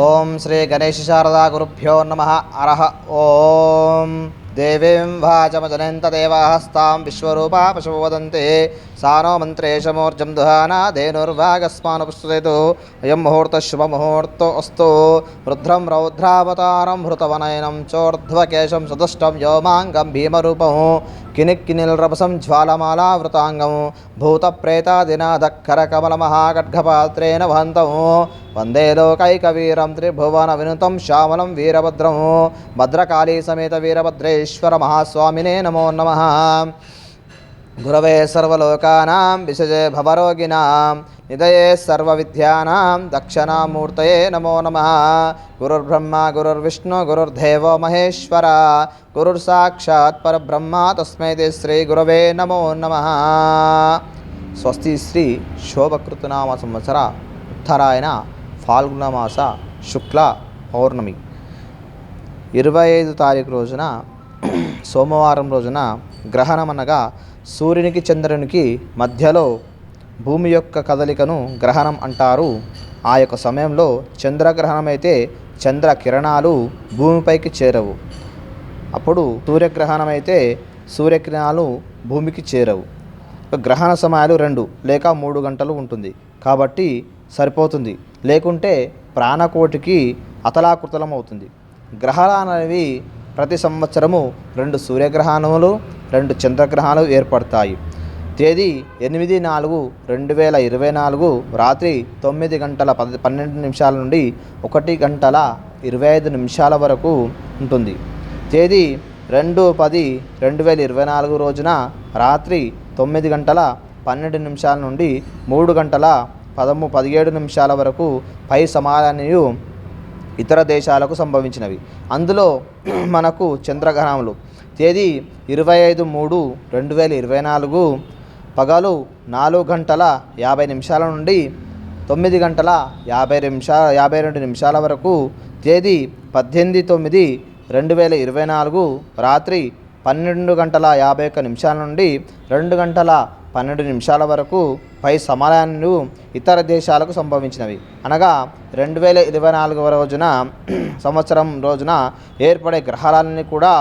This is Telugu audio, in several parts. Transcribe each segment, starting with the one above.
ఓం శ్రీ గణేశ శారదా గురుభ్యో నమ అరహ ఓం. దేవీం వాచమజనంత దేవాహస్తాం విశ్వరూపా పశువు వదంతే సానో మంత్రేశమూర్జం దుహానా ధేనుర్వాగస్మాను పుష్పేతు అయం ముహూర్త శుభముహూర్తో అస్తు రుద్రం రౌద్రావతారం హృతవనయనం చోర్ధ్వకేశం సదుష్టం వ్యోమాంగం భీమరూపం. కినిక్కినిల్రభసం జ్వాలమాలావృతాంగం భూతప్రేతాదినాధక్కరకమలమహాఖడ్గపాత్రేణ వహంతం వందే లోకైకవీరం త్రిభువన వినుతం శ్యామలం వీరభద్రం భద్రకాళీ సమేత వీరభద్రేశ్వర మహాస్వామినే నమో నమ గురవే సర్వలోకానాం విశజే భవరోగిణాం నిదయే సర్వవిద్యానాం దక్షిణామూర్తయే నమో నమ గురుర్బ్రహ్మ గురుర్విష్ణు గురుర్దేవో మహేశ్వర గురుర్సాక్షాత్ పరబ్రహ్మ తస్మై శ్రీ గురవే నమో నమ స్వస్తి శ్రీ శోభకృతునామ సంవత్సర ఉత్తరాయణ ఫాల్గుణమాస శుక్ల పౌర్ణమి ఇరవై ఐదు తారీఖు రోజున సోమవారం రోజున గ్రహణం అనగా సూర్యునికి చంద్రునికి మధ్యలో భూమి యొక్క కదలికను గ్రహణం అంటారు. ఆ యొక్క సమయంలో చంద్రగ్రహణం అయితే చంద్ర కిరణాలు భూమిపైకి చేరవు. అప్పుడు సూర్యగ్రహణం అయితే సూర్యకిరణాలు భూమికి చేరవు. గ్రహణ సమయాలు రెండు లేక మూడు గంటలు ఉంటుంది. కాబట్టి సరిపోతుంది. లేకుంటే ప్రాణకోటికి అతలాకుతలం అవుతుంది గ్రహాలు అనేవి ప్రతి సంవత్సరము రెండు సూర్యగ్రహణములు రెండు చంద్రగ్రహాలు ఏర్పడతాయి. తేదీ ఎనిమిది నాలుగు రెండు వేల ఇరవై నాలుగు రాత్రి తొమ్మిది గంటల పది పన్నెండు నిమిషాల నుండి ఒకటి గంటల ఇరవై ఐదు నిమిషాల వరకు ఉంటుంది. తేదీ రెండు పది రెండు వేల ఇరవై నాలుగు రోజున రాత్రి తొమ్మిది గంటల పన్నెండు నిమిషాల నుండి మూడు గంటల పదము పదిహేడు నిమిషాల వరకు పై సమాధానయు ఇతర దేశాలకు సంభవించినవి. అందులో మనకు చంద్రగ్రహణములు. తేదీ ఇరవై ఐదు మూడు రెండు వేల ఇరవై నాలుగు పగలు నాలుగు గంటల యాభై నిమిషాల నుండి తొమ్మిది గంటల యాభై నిమిషాల యాభై రెండు నిమిషాల వరకు తేదీ పద్దెనిమిది తొమ్మిది రెండు వేల ఇరవై నాలుగు రాత్రి పన్నెండు గంటల యాభై ఒక్క నిమిషాల నుండి రెండు గంటల పన్నెండు నిమిషాల వరకు పై సమయాలు ఇతర దేశాలకు సంభవించినవి. అనగా రెండు వేల ఇరవై నాలుగవ రోజున సంవత్సరం రోజున ఏర్పడే గ్రహాలన్నీ కూడా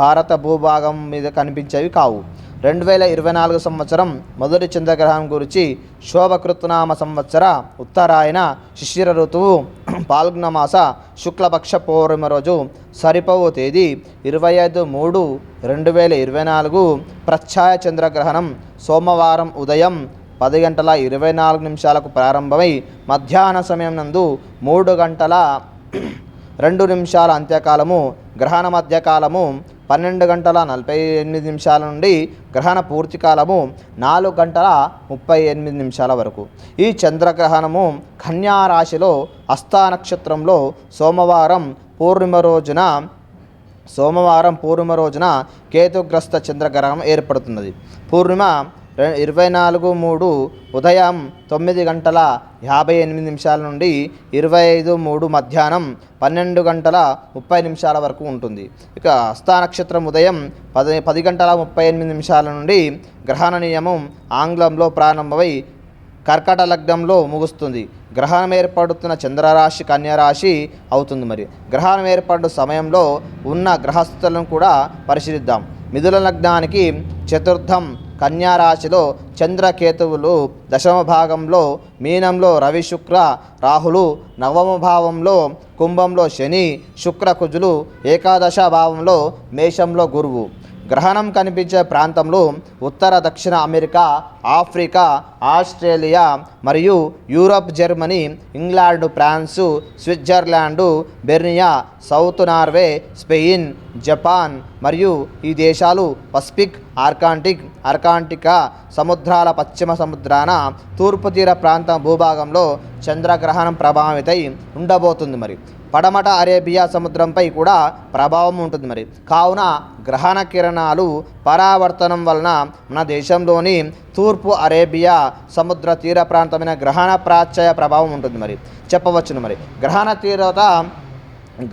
భారత భూభాగం మీద కనిపించేవి కావు. రెండు వేల ఇరవై నాలుగు సంవత్సరం మొదటి చంద్రగ్రహణం గురించి శోభకృత్నామ సంవత్సర ఉత్తరాయణ శిశిర ఋతువు పాల్గొన మాస శుక్లపక్ష పౌర్ణమి రోజు సరిపోవు తేదీ ఇరవై ఐదు మూడు రెండు వేల ఇరవై నాలుగు ప్రఛాయ చంద్రగ్రహణం సోమవారం ఉదయం పది గంటల ఇరవై నాలుగు నిమిషాలకు ప్రారంభమై మధ్యాహ్న సమయం నందు మూడు గంటల రెండు నిమిషాల అంత్యకాలము గ్రహణ మధ్యకాలము పన్నెండు గంటల నలభై ఎనిమిది నిమిషాల నుండి గ్రహణ పూర్తి కాలము నాలుగు గంటల ముప్పై ఎనిమిది నిమిషాల వరకు. ఈ చంద్రగ్రహణము కన్యా రాశిలో నక్షత్రంలో సోమవారం పూర్ణిమ రోజున సోమవారం పూర్ణిమ రోజున కేతుగ్రస్త చంద్రగ్రహణం ఏర్పడుతున్నది. పూర్ణిమ ఇరవై నాలుగు మూడు ఉదయం తొమ్మిది గంటల యాభై ఎనిమిది నిమిషాల నుండి ఇరవై ఐదు మూడు మధ్యాహ్నం పన్నెండు గంటల ముప్పై నిమిషాల వరకు ఉంటుంది. ఇక హస్తా నక్షత్రం ఉదయం పది పది గంటల ముప్పై ఎనిమిది నిమిషాల నుండి గ్రహణ నియమం ఆంగ్లంలో ప్రారంభమై కర్కట లగ్నంలో ముగుస్తుంది. గ్రహణం ఏర్పడుతున్న చంద్రరాశి కన్యరాశి అవుతుంది మరి. గ్రహణం ఏర్పడు సమయంలో ఉన్న గ్రహస్థులను కూడా పరిశీలిద్దాం. మిథుల లగ్నానికి చతుర్థం కన్యారాశిలో చంద్రకేతువులు దశమ భాగంలో మీనంలో రవి శుక్ర రాహులు నవమ భావంలో కుంభంలో శని శుక్ర కుజులు ఏకాదశ భావంలో మేషంలో గురువు. గ్రహణం కనిపించే ప్రాంతంలో ఉత్తర దక్షిణ అమెరికా ఆఫ్రికా ఆస్ట్రేలియా మరియు Europe Germany England France Switzerland బెర్నియా south Norway Spain Japan మరియు ఈ దేశాలు పసిఫిక్ ఆర్కాంటిక్ అర్కాంటికా సముద్రాల పశ్చిమ సముద్రాన తూర్పు తీర ప్రాంతం భూభాగంలో చంద్రగ్రహణం ప్రభావితై ఉండబోతుంది మరి. పడమట అరేబియా సముద్రంపై కూడా ప్రభావం ఉంటుంది మరి. కావున గ్రహణ కిరణాలు పరావర్తనం వలన మన దేశంలోని తూర్పు అరేబియా సముద్ర తీర ప్రాంతమైన గ్రహణ ప్రాచ్యయ ప్రభావం ఉంటుంది మరి. చెప్పవచ్చును మరి. గ్రహణ తీవ్రత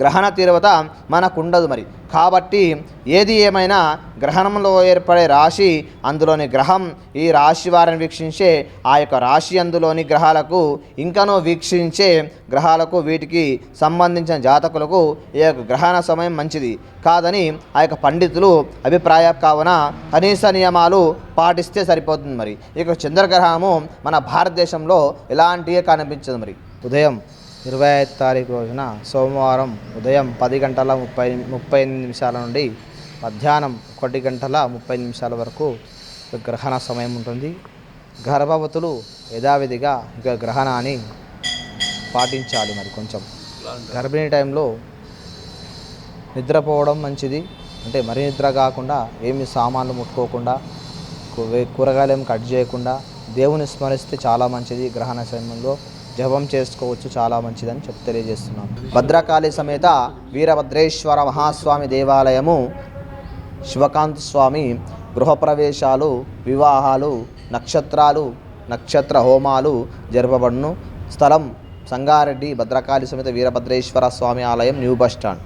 గ్రహణ తీవ్రత మనకు ఉండదు మరి. కాబట్టి ఏది ఏమైనా గ్రహణంలో ఏర్పడే రాశి అందులోని గ్రహం ఈ రాశి వారిని వీక్షించే ఆ యొక్క రాశి అందులోని గ్రహాలకు ఇంకనూ వీక్షించే గ్రహాలకు వీటికి సంబంధించిన జాతకులకు ఈ యొక్క గ్రహణ సమయం మంచిది. కాదని ఆ యొక్క పండితులు అభిప్రాయం కావున కనీస నియమాలు పాటిస్తే సరిపోతుంది మరి. ఇక చంద్రగ్రహణము మన భారతదేశంలో ఎలాంటివే కనిపించదు మరి. ఉదయం ఇరవై ఐదు తారీఖు రోజున సోమవారం ఉదయం పది గంటల ముప్పై ముప్పై ఎనిమిది నిమిషాల నుండి మధ్యాహ్నం ఒకటి గంటల ముప్పై నిమిషాల వరకు గ్రహణ సమయం ఉంటుంది. గర్భవతులు యథావిధిగా ఇక గ్రహణాన్ని పాటించాలి మరి కొంచెం. గర్భిణీ టైంలో నిద్రపోవడం మంచిది. అంటే మరీ నిద్ర కాకుండా ఏమి సామాన్లు ముట్టుకోకుండా వే- కూరగాయలు ఏమి కట్ చేయకుండా దేవుని స్మరిస్తే చాలా మంచిది గ్రహణ సమయంలో. జపం చేసుకోవచ్చు చాలా మంచిదని చెప్ తెలియజేస్తున్నాం. భద్రకాళి సమేత వీరభద్రేశ్వర మహాస్వామి దేవాలయము శివకాంత్ స్వామి గృహప్రవేశాలు వివాహాలు నక్షత్రాలు నక్షత్ర హోమాలు జరపబడును. స్థలం సంగారెడ్డి భద్రకాళి సమేత వీరభద్రేశ్వర స్వామి ఆలయం న్యూ బస్ స్టాండ్.